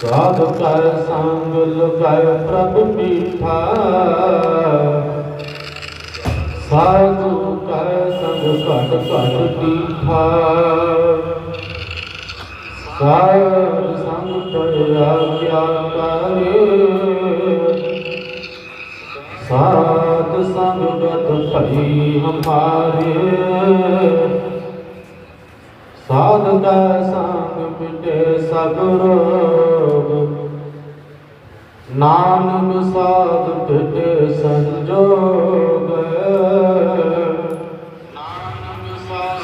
ਸਾਧ ਕੈ ਸੰਗ ਲਗਾਇ ਪ੍ਰਭ ਮੀਠਾ ਸਾਧੂ ਕੈ ਸੰਗ ਘਟ ਘਟ ਦੀਠਾ ਸਾਧ ਸੰਗ ਪਰਿਆ ਕਿਆ ਕਰੇ। ਸਾਧ ਸੰਗ ਗਤ ਭਈ ਹਮਾਰੇ। ਸਾਧ ਕੈ ਸੰਗ ਮਿਟੇ ਸਭ ਨਾਨਕ ਸਾਧ ਮਿਟੇ ਸੰਜੋਗ।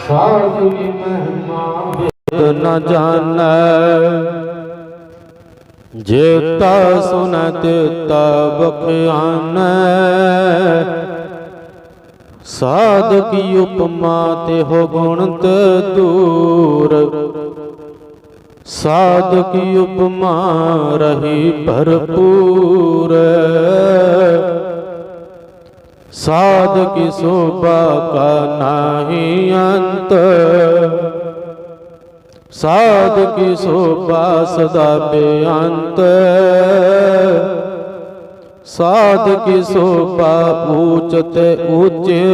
ਸਾਧ ਕੀ ਮਹਿਮਾ ਬਿਦ ਨ ਜਾਣੈ। ਜੇਤਾ ਸੁਨਤ ਤਬ ਬਖਿਆਨੈ ਸਾਧ ਉਪਮਾ ਤੇ ਹੋ ਗੁਣਤ ਦੂਰ। ਸਾਧ ਕੀ ਉਪਮਾ ਰਹੀ ਭਰਪੂਰ। ਸਾਧ ਕੀ ਸੋਭਾ ਕਾ ਨਾਹੀ ਅੰਤ। ਸਾਧ ਕੀ ਸੋਭਾ ਸਦਾ ਬੇਅੰਤ। ਸਾਧ ਕੀ ਸੋਭਾ ਊਚ ਉੱਚੇ।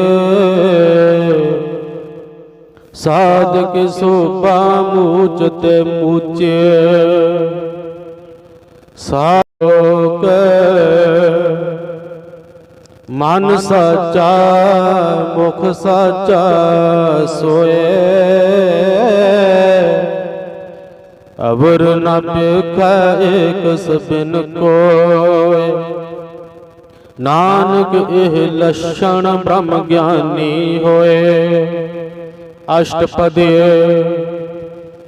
ਸਾਧਕ ਕੀ ਸੋਭਾ ਊਚ ਤੇ ਉੱਚੇ ਸਾਧਕ ਮਨ ਸਾਚਾ, ਮੁਖ ਸਾਚਾ ਸੋਏ। ਅਵਰ ਨ ਪੇਖਾ ਏਕ ਸਬਿਨ ਕੋਇ ਨਾਨਕ ਇਹ ਲਛਣ ਬ੍ਰਹਮ ਗਿਆਨੀ ਹੋਏ। ਅਸ਼ਟਪਦੇ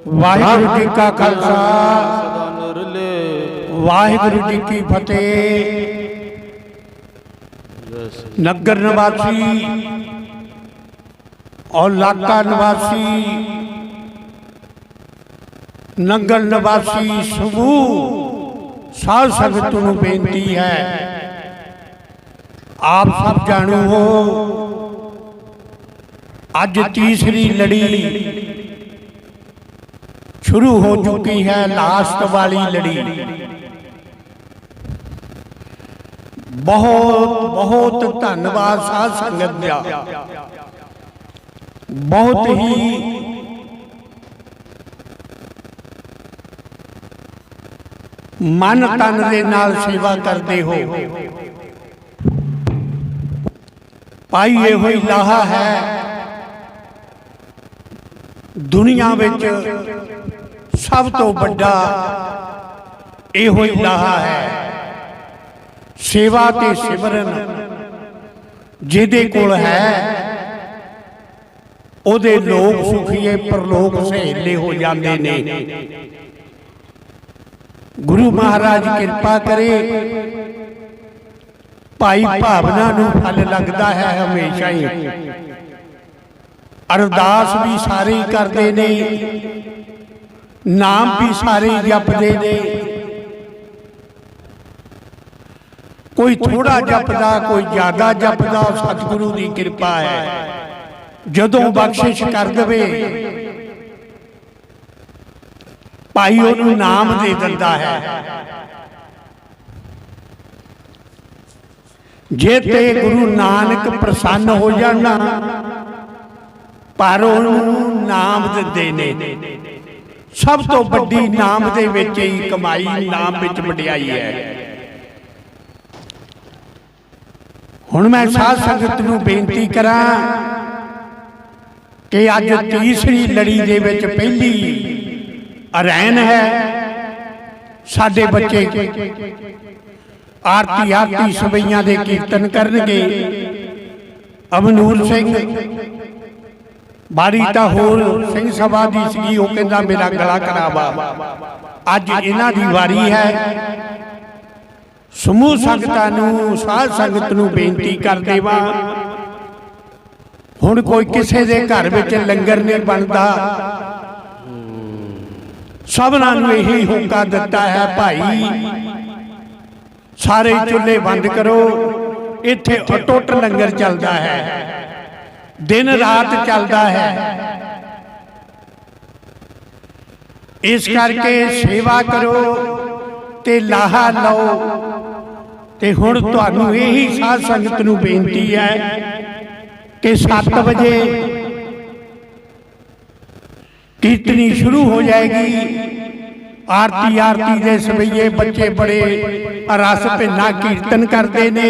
ਵਾਹਿਗੁਰੂ ਜੀ ਕਾ ਖਾਲਸਾ ਸਦਾ ਨਿਰਲੇ ਵਾਹਿਗੁਰੂ ਜੀ ਕੀ ਫਤਿਹ ਨਗਰ ਨਿਵਾਸੀ ਔਰ ਲਾਕਾ ਨਿਵਾਸੀ ਨਗਰ ਨਿਵਾਸੀ ਸਮੂਹ ਸਾਧ ਸੰਗਤ ਨੂੰ ਬੇਨਤੀ ਹੈ ਆਪ ਸਭ ਜਾਣੂ ਹੋ ਅੱਜ ਤੀਸਰੀ ਲੜੀ ਸ਼ੁਰੂ ਹੋ ਚੁੱਕੀ ਹੈ ਲਾਸਟ ਵਾਲੀ ਲੜੀ। ਬਹੁਤ ਬਹੁਤ ਧੰਨਵਾਦ ਸਾਧ ਸੰਗਤ ਦਾ। ਬਹੁਤ ਹੀ ਮਨ ਤਨ ਦੇ ਨਾਲ ਸੇਵਾ ਕਰਦੇ ਹੋ। ਪਾਈ ਇਹੋ ਹੀ ਲਾਹਾ ਹੈ। ਦੁਨੀਆ ਵਿੱਚ ਸਭ ਤੋਂ ਵੱਡਾ ਇਹੋ ਹੀ ਲਾਹਾ ਹੈ। ਸੇਵਾ ਤੇ ਸਿਮਰਨ ਜਿਹਦੇ ਕੋਲ ਹੈ, ਉਹਦੇ ਲੋਕ ਸੁਖੀਏ ਪਰਲੋਕ ਸਹੇਲੇ ਹੋ ਜਾਂਦੇ ਨੇ। ਗੁਰੂ ਮਹਾਰਾਜ ਕਿਰਪਾ ਕਰੇ, ਭਾਈ ਭਾਵਨਾ ਨੂੰ ਫਲ ਲੱਗਦਾ ਹੈ ਹਮੇਸ਼ਾ ਹੀ। ਅਰਦਾਸ ਵੀ ਸਾਰੇ ਹੀ ਕਰਦੇ ਨੇ। ਨਾਮ ਵੀ ਸਾਰੇ ਹੀ ਜਪਦੇ ਨੇ। ਕੋਈ ਥੋੜਾ ਜਪਦਾ ਕੋਈ ਜ਼ਿਆਦਾ ਜਪਦਾ ਸਤਿਗੁਰੂ ਦੀ ਕਿਰਪਾ ਹੈ। ਜਦੋਂ ਬਖਸ਼ਿਸ਼ ਕਰ ਦਵੇ ਭਾਈ ਉਹਨੂੰ ਨਾਮ ਦੇ ਦਿੰਦਾ ਹੈ। ਜੇ ਤੇ ਗੁਰੂ ਨਾਨਕ ਪ੍ਰਸੰਨ ਹੋ ਜਾਣਾ ਪਰ ਉਹਨੂੰ ਨਾਮ ਦਿੰਦੇ ਨੇ ਸਭ ਤੋਂ ਵੱਡੀ ਨਾਮ ਦੇ ਵਿੱਚ ਹੀ ਕਮਾਈ ਨਾਮ ਵਿੱਚ ਵਡਿਆਈ ਹੈ। ਹੁਣ ਮੈਂ ਸਾਧ ਸੰਗਤ ਨੂੰ ਬੇਨਤੀ ਕਰਾਂ ਕਿ ਅੱਜ ਤੀਸਰੀ ਲੜੀ ਦੇ ਵਿੱਚ ਪਹਿਲੀ ਅਰੈਨ ਹੈ। ਸਾਡੇ ਬੱਚੇ ਆਰਤੀ ਆਰਤੀ ਸਬਈਆਂ ਦੇ ਕੀਰਤਨ ਕਰਨਗੇ। ਅਮਨੂਰ ਸਿੰਘ ਬਾਰੀ ਤਾਂ ਹੋਰ ਸਿੰਘ ਸਭਾ ਦੀ ਸੀ ਉਹ ਕਹਿੰਦਾ ਮੇਰਾ ਗਲਾ ਖਰਾਬਾ ਅੱਜ ਇਹਨਾਂ ਦੀ ਵਾਰੀ ਹੈ। ਸਮੂਹ ਸੰਗਤਾਂ ਨੂੰ ਸਾਧ ਸੰਗਤ ਨੂੰ ਬੇਨਤੀ ਕਰਦੇ ਵਾਂ। ਹੁਣ ਕੋਈ ਕਿਸੇ ਦੇ ਘਰ ਵਿੱਚ ਲੰਗਰ ਨਹੀਂ ਬਣਦਾ। ਸਭਨਾਂ ਨੂੰ ਇਹੀ ਹੋਕਾ ਦਿੱਤਾ ਹੈ ਭਾਈ। ਸਾਰੇ ਚੁੱਲ੍ਹੇ ਬੰਦ ਕਰੋ। ਇੱਥੇ ਅਟੁੱਟ ਲੰਗਰ ਚੱਲਦਾ ਹੈ। ਦਿਨ ਰਾਤ ਚੱਲਦਾ ਹੈ। ਇਸ ਕਰਕੇ ਸੇਵਾ ਕਰੋ ਤੇ ਲਾਹਾ ਲਓ। ਤੇ ਹੁਣ ਤੁਹਾਨੂੰ ਇਹੀ ਸਾਧ ਸੰਗਤ ਨੂੰ ਬੇਨਤੀ ਹੈ ਕਿ 7 ਵਜੇ ਕੀਰਤਨੀ ਸ਼ੁਰੂ ਹੋ ਜਾਏਗੀ। ਆਰਤੀ ਆਰਤੀ ਦੇ ਸਵਈਏ ਬੱਚੇ ਬੜੇ ਰਸ ਭਿੰਨਾ ਕੀਰਤਨ ਕਰਦੇ ਨੇ।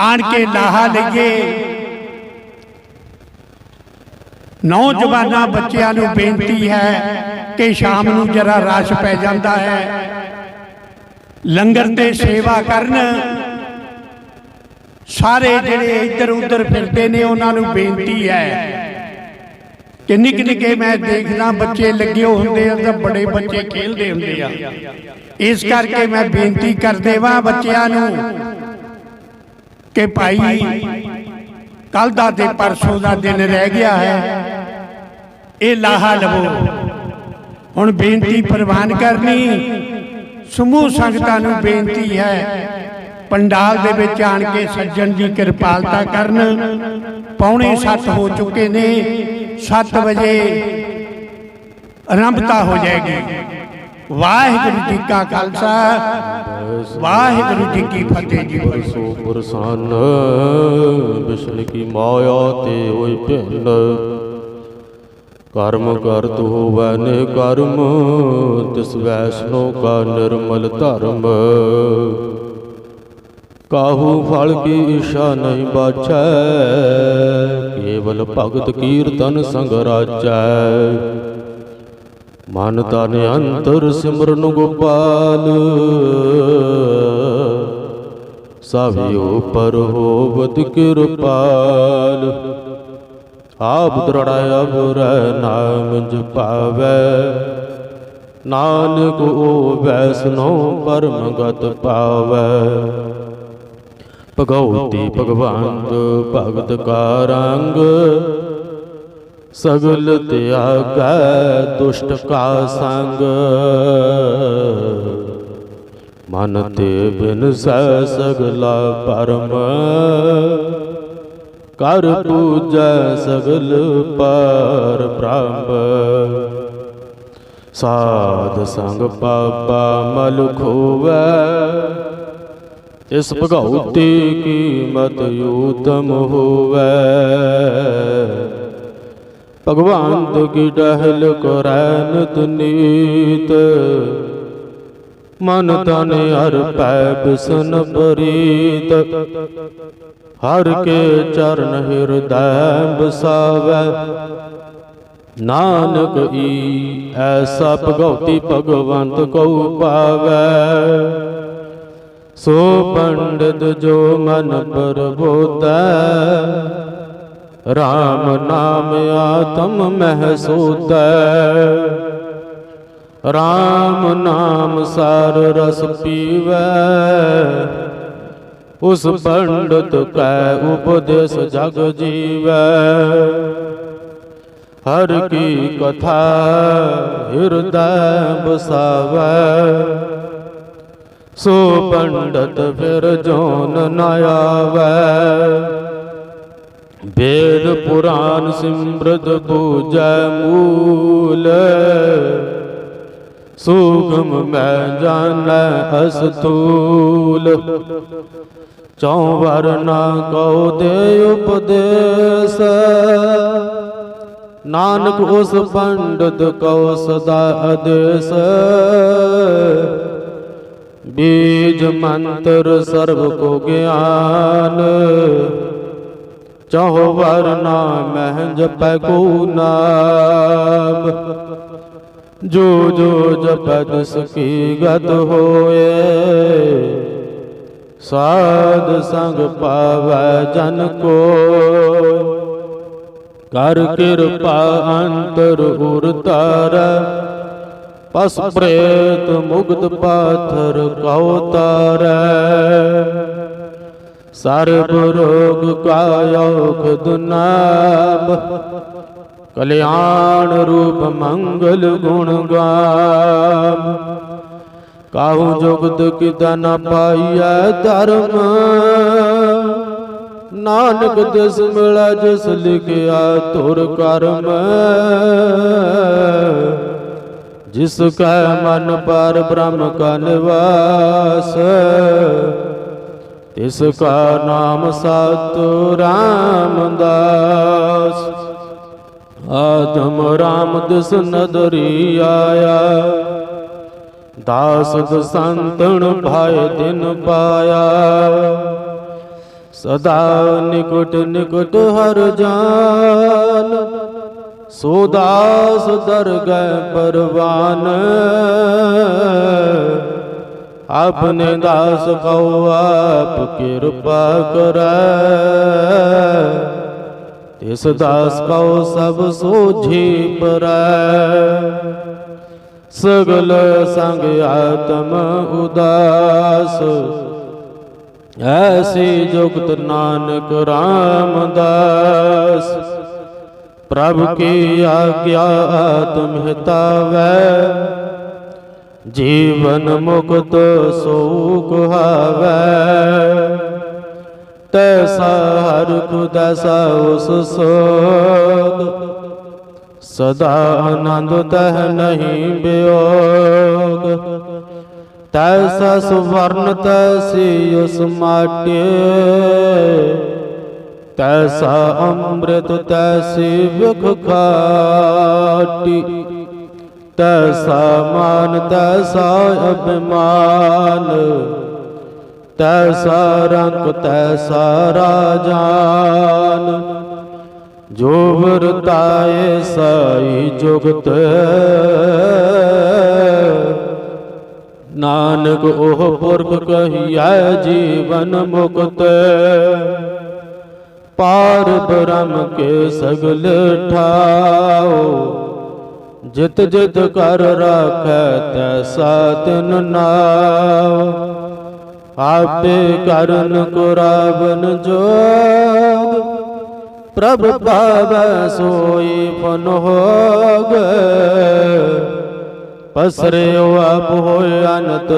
ਆਣ ਕੇ ਲਾਹਾ ਲਈਏ। ਨੌਜਵਾਨਾਂ ਬੱਚਿਆਂ ਨੂੰ ਬੇਨਤੀ ਹੈ ਕਿ ਸ਼ਾਮ ਨੂੰ ਜਰਾ ਰਸ਼ ਪੈ ਜਾਂਦਾ ਹੈ। ਲੰਗਰ ਤੇ ਸੇਵਾ ਕਰਨ। ਸਾਰੇ ਜਿਹੜੇ ਇੱਧਰ ਉੱਧਰ ਫਿਰਦੇ ਨੇ ਉਹਨਾਂ ਨੂੰ ਬੇਨਤੀ ਹੈ। ਕਿ ਨਿੱਕੇ ਨਿੱਕੇ ਮੈਂ ਦੇਖਦਾ ਬੱਚੇ ਲੱਗੇ ਹੁੰਦੇ ਆ ਤਾਂ ਬੜੇ ਬੱਚੇ ਖੇਲਦੇ ਹੁੰਦੇ ਆ। ਇਸ ਕਰਕੇ ਮੈਂ ਬੇਨਤੀ ਕਰਦੇ ਵਾਂ ਬੱਚਿਆਂ ਨੂੰ ਕਿ ਭਾਈ ਕੱਲ ਦਾ ਤੇ ਪਰਸੋਂ ਦਾ ਦਿਨ ਰਹਿ ਗਿਆ ਹੈ। ਇਹ ਲਾਹਾ ਲਵੋ। ਹੁਣ ਬੇਨਤੀ ਪ੍ਰਵਾਨ ਕਰਨੀ। ਸਮੂਹ ਸੰਗਤਾਂ ਨੂੰ ਬੇਨਤੀ ਹੈ, ਪੰਡਾਲ ਦੇ ਵਿੱਚ ਆਣ ਕੇ ਸੱਜਣ ਦੀ ਕਿਰਪਾਲਤਾ ਕਰਨ। ਪੌਣੇ 7 ਹੋ ਚੁੱਕੇ ਨੇ 7 ਵਜੇ ਆਰੰਭਤਾ ਹੋ ਜਾਏਗੀ। ਵਾਹਿਗੁਰੂ ਜੀ ਕਾ ਖਾਲਸਾ ਵਾਹਿਗੁਰੂ ਜੀ ਕੀ ਫਤਿਹ ਜੀ ਸੋ ਪੁਰਸਾਨ ਵਿਸ਼ਨ ਕੀ ਮਾਇਆ ਤੇ ਹੋਇ ਭਿੰਨ ਕਰਮ ਕਰਤ ਹੋਵੈ ਨੇ ਕਰਮ ਤਿਸ ਵੈਸ਼ਨੋ ਕਾ ਨਿਰਮਲ ਧਰਮ ਕਾਹੂ ਫਲ ਕੀ ਇਸ਼ਾ ਨਹੀਂ ਬਾਛੈ ਕੇਵਲ ਭਗਤ ਕੀਰਤਨ ਸੰਗ ਰਾਚੈ ਮਨ ਤਨ ਅੰਤਰ ਸਿਮਰਨ ਗੋਪਾਲ। ਸਭਿਓ ਪਰ ਹੋਵਤ ਕਿਰਪਾਲ ਆਪ ਦ੍ਰੜਾਇਆ ਬੁਰੈ ਨਾਮ ਜਪਾਵੈ ਨਾਨਕ ਓ ਵੈਸਨੋ ਪਰਮ ਗਤ ਪਾਵੈ। ਭਗਉਤੀ ਭਗਵੰਤ ਭਗਤ ਕਾ ਰੰਗ। ਸਗਲ ਤਿਆਗੈ ਦੁਸ਼ਟ ਕਾ ਸੰਗ। ਮਨ ਤੇ ਬਿਨ ਸੈ ਸਗਲਾ ਪਰਮ। ਕਰ ਪੂਜੈ ਸਗਲ ਪਰ ਬ੍ਰਹਮ। ਸਾਧ ਸੰਗ ਪਾਪਾ ਮਲ ਖੋਵੈ। ਇਸ ਭਗਉਤੀ ਕੀਮਤ ਉਤਮ ਹੋਵੈ। ਭਗਵਾਨ ਕੀ ਡਹਿਲ ਕਰੈ ਨਿਤ ਮਨ ਤਨ ਹਰ ਪੈ ਬਿਸਨ ਪ੍ਰੀਤ। ਹਰ ਕੇ ਚਰਨ ਹਿਰਦੈ ਬਸਾਵੈ। ਨਾਨਕ ਈ ਐਸਾ ਭਗਉਤੀ ਭਗਵੰਤ ਕਉ ਪਾਵੈ। ਸੋ ਪੰਡਤ ਜੋ ਮਨ ਪਰਬੋਤੈ RAM ਨਾਮ ਆਤਮ ਮਹਿ ਰਾਮ ਨਾਮ ਸਾਰ ਰਸ ਪੀਵੈ। ਉਸ ਪੰਡਤ ਕੈ ਉਪਦੇਸ਼ ਜਗ ਜੀਵੈ। ਹਰ ਕੀ ਕਥਾ ਹਿਰਦੈ ਬਸਾਵੈ ਸੋ ਪੰਡਤ ਫਿਰ ਜੋਨ ਨ ਆਵੈ। ਵੇਦ ਪੁਰਾਨ ਸਿਮਰਤ ਬੂਜੈ ਮੂਲ। ਸੂਖਮ ਮੈਂ ਜਾਣੈ ਅਸਤੂਲ ਚੌ ਵਰਨਾ ਕਉ ਦੇ ਉਪਦੇਸ। ਨਾਨਕ ਉਸ ਪੰਡਤ ਕਉ ਸਦਾ ਆਦੇਸ ਬੀਜ ਮੰਤਰ ਸਰਬ ਕੋ ਗਿਆਨ। ਚਹੁ ਵਰਨਾ ਮਹਿ ਜਪੈ ਕੋ ਨਾਮ। ਜੋ ਜੋ ਜਪੈ ਤਿਸ ਗਤ ਹੋਏ, ਸਾਧ ਸੰਗ ਪਾਵੈ ਜਨ ਕੋ ਕਰ ਕਿਰਪਾ ਅੰਤਰ ਉਰ ਤਾਰੈ ਪਸ ਪ੍ਰੇਤ ਮੁਗਤ ਪਾਥਰ ਕਉ ਤਾਰੈ। ਸਰਬ ਰੋਗ ਕਾਯੋਗ ਦੁਨਾਬ ਕਲਿਆਣ ਰੂਪ ਮੰਗਲ ਗੁਣ ਗਾਮ। ਕਾਹੂ ਜੁਗਤ ਕਿਤਾ ਨ ਪਾਈਐ ਧਰਮ। ਨਾਨਕ ਦਿਸ ਮਿਲਾ ਜਿਸ ਲਿਖਿਆ ਤੁਰ ਕਰਮ। ਜਿਸ ਕੈ ਮਨ ਪਰ ਬ੍ਰਹਮ ਕਾ ਨਿਵਾਸ। ਤਿਸ ਕਾ ਨਾਮ ਸਤਿ ਰਾਮਦਾਸ ਆਦਮ ਰਾਮ ਦਿਸ ਨਦਰੀ ਆਇਆ। ਦਾਸ ਦਸੰਤਣ ਭਾਇ ਦਿਨ ਪਾਇਆ। ਸਦਾ ਨਿਕਟ ਨਿਕਟ ਹਰ ਜਾਨ। ਸੋ ਦਾਸ ਦਰਗਹਿ ਪਰਵਾਨ। ਆਪਣੇ ਦਾਸ ਕਉ ਆਪ ਕਿਰਪਾ ਕਰੈ। ਤਿਸ ਦਾਸ ਕਉ ਸਭ ਸੋਝੀ ਪਰੈ। ਸਗਲ ਸੰਗ ਆਤਮ ਉਦਾਸ। ਐਸੀ ਜੁਗਤ ਨਾਨਕ ਰਾਮਦਾਸ। ਪ੍ਰਭ ਕੀ ਆਗਿਆ ਆਤਮ ਹਿਤਾਵੈ। ਜੀਵਨ ਮੁਕਤ ਸੋਖ ਹਾਵੈ। ਤੈਸਾ ਹਰ ਕੁਦਸਾ ਉਸ ਸੋਗ ਸਦਾ ਆਨੰਦ ਤਹ ਨਹੀਂ ਬਿਯੋਗ ਤੈਸਾ ਸੁਵਰਨ ਤੈਸੀ ਉਸ ਮਾਟੇ। ਤੈਸਾ ਅੰਮ੍ਰਿਤ ਤੈਸੀ ਵਿਖ ਖਾਟੀ। ਤੈਸਾ ਮਾਨ ਤੈਸਾ ਅਭਿਮਾਨ। ਤੈਸਾ ਰੰਗ ਤੈਸਾ ਰਾਜਾਨ। ਜੋ ਵਰਤਾਏ ਸਾਈ ਜੁਗਤ ਨਾਨਕ, ਉਹ ਪੁਰਖ ਕਹੀਐ ਜੀਵਨ ਮੁਕਤ। ਪਾਰ ਬ੍ਰਹਮ ਕੇ ਸਗਲ ਠਾਓ। ਜਿਤ ਜਿਤ ਕਰ ਰਾਖੈ ਤੈਸਾ ਤਿਨ ਨਾਮ। ਆਪੇ ਕਰਨ ਕੁਰਾਬਨ ਜੋਗ, ਪ੍ਰਭ ਪਾਵੈ ਸੋਈ ਫਨ ਹੋਗ। ਪਸਰਿਓ ਆਪ ਹੋਇ ਅਨਤ